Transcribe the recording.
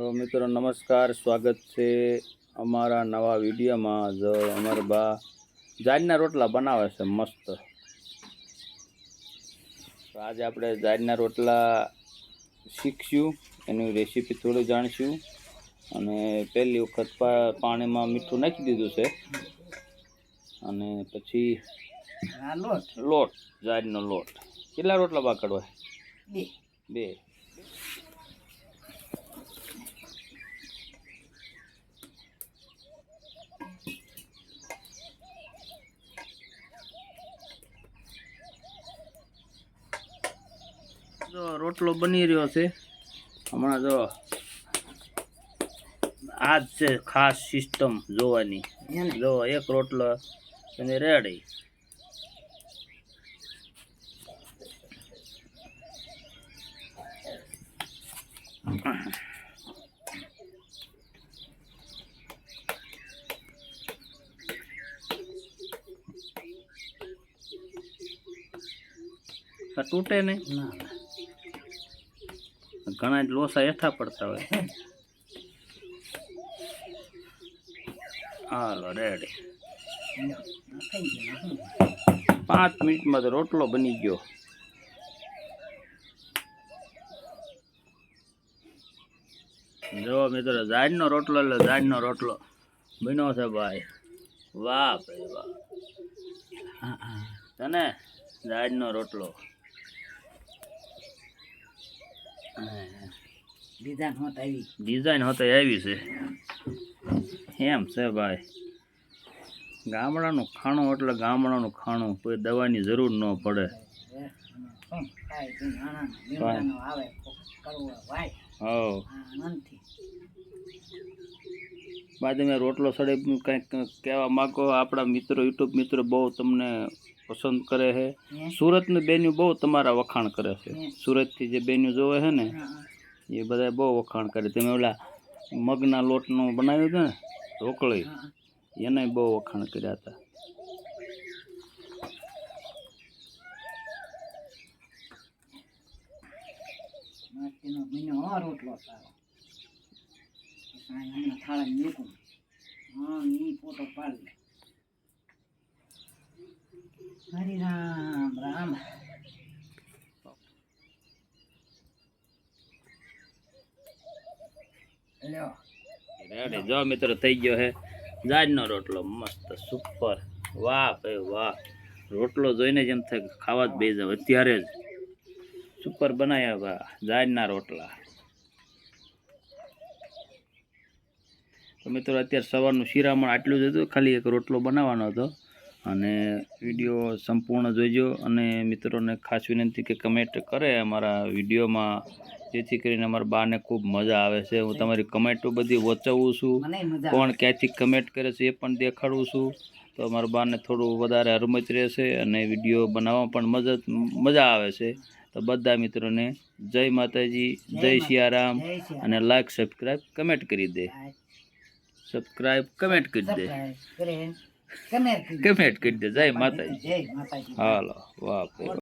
તો મિત્રો નમસ્કાર. સ્વાગત છે અમારા નવા વિડીયોમાં. જો અમારા બા જાડના રોટલા બનાવે છે મસ્ત. તો આજે આપણે જાડના રોટલા શીખશું એની રેસીપી થોડી જાણીશું. અને પહેલી વખત પા- પાણીમાં મીઠું નાખી દીધું છે. અને પછી લોટ. લોટ જાડનો લોટ. કેટલા રોટલા બાકડવા બે. બે. જો રોટલો બની રહ્યો છે. હમણાં જો આ જ છે ખાસ સિસ્ટમ જોવાની. જો એક રોટલો તમે રેડી. તૂટે નહીં? ના. ઘણા જ લોસા હેઠા પડતા હોય. હાલો રેડી પાંચ મિનિટમાં તો રોટલો બની ગયો. જો મિત્રો, ઝાડનો રોટલો, એટલે ઝાડનો રોટલો બન્યો છે ભાઈ. વાહ ભાઈ, વાહ. તને ઝાડનો રોટલો આવી. ડિઝાઇન હોતે આવી છે. એમ છે ભાઈ. ગામડાનું ખાણું એટલે ગામડાનું ખાણું. કોઈ દવાની જરૂર ન પડે. બાદ તમે રોટલો સડે કંઈક કહેવા માગો? આપણા મિત્રો યુટ્યુબ મિત્રો બહુ તમને પસંદ કરે છે હે? સુરતની બેન્યુ બહુ તમારા વખાણ કરે છે હે. સુરતથી જે બેન્યુ જોવે છે ને હા, હા. એ બધા બહુ વખાણ કરે તમે ઓલા મગના લોટનું બનાવ્યું હતું ને ઢોકળી હા, હા. એને બહુ વખાણ કર્યા હતા માટીનો બીનો આ રોટલો સારો સાંઈ હમણાં થાળા મૂકું હા ઈ ફોટો પાડી લે હરે રામ રામ. જો મિત્રો, થઈ ગયો છે જાજનો રોટલો મસ્ત સુપર વાહ ભાઈ વાહ. રોટલો જોઈને જેમ થાય ખાવા જ બે જાવ અત્યારે જ. સુપર બનાવ્યા ભા જાજના રોટલા. તો મિત્રો, અત્યારે સવારનું શિરામણ આટલું જ હતું. ખાલી એક રોટલો બનાવવાનો હતો. અને વીડિયો સંપૂર્ણ જોઈજો અને મિત્રોને ખાસ વિનંતી કે કમેન્ટ કરે અમારા વિડીયોમાં. જેથી કરીને અમારા બાને ખૂબ મજા આવે છે. હું તમારી કમેન્ટો બધી વચાવું છું. કોણ ક્યાંથી કમેન્ટ કરે છે એ પણ દેખાડું છું. તો અમારા બાને થોડું વધારે હરમત રહેશે અને વીડિયો બનાવવામાં પણ મજા મજા આવે છે. તો બધા મિત્રોને જય માતાજી જય સિયારામ અને લાઈક સબસ્ક્રાઈબ કમેન્ટ કરી દે. સબસ્ક્રાઈબ કમેન્ટ કરી દે. કમેન્ટ કરી દે જય માતાજી. હાલો વાહ.